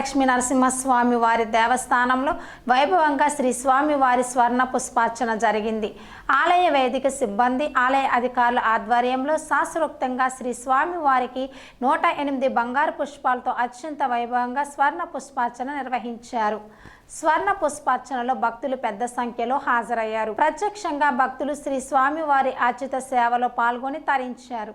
లక్ష్మీ నరసింహస్వామి వారి దేవస్థానంలో వైభవంగా శ్రీ స్వామి వారి స్వర్ణ పుష్పార్చన జరిగింది. ఆలయ వేదిక సిబ్బంది ఆలయ అధికారుల ఆధ్వర్యంలో శాస్త్రోక్తంగా శ్రీ స్వామి వారికి నూట ఎనిమిది బంగారు పుష్పాలతో అత్యంత వైభవంగా స్వర్ణ పుష్పార్చన నిర్వహించారు. స్వర్ణ పుష్పార్చనలో భక్తులు పెద్ద సంఖ్యలో హాజరయ్యారు. ప్రత్యక్షంగా భక్తులు శ్రీ స్వామివారి అర్చిత సేవలో పాల్గొని తరించారు.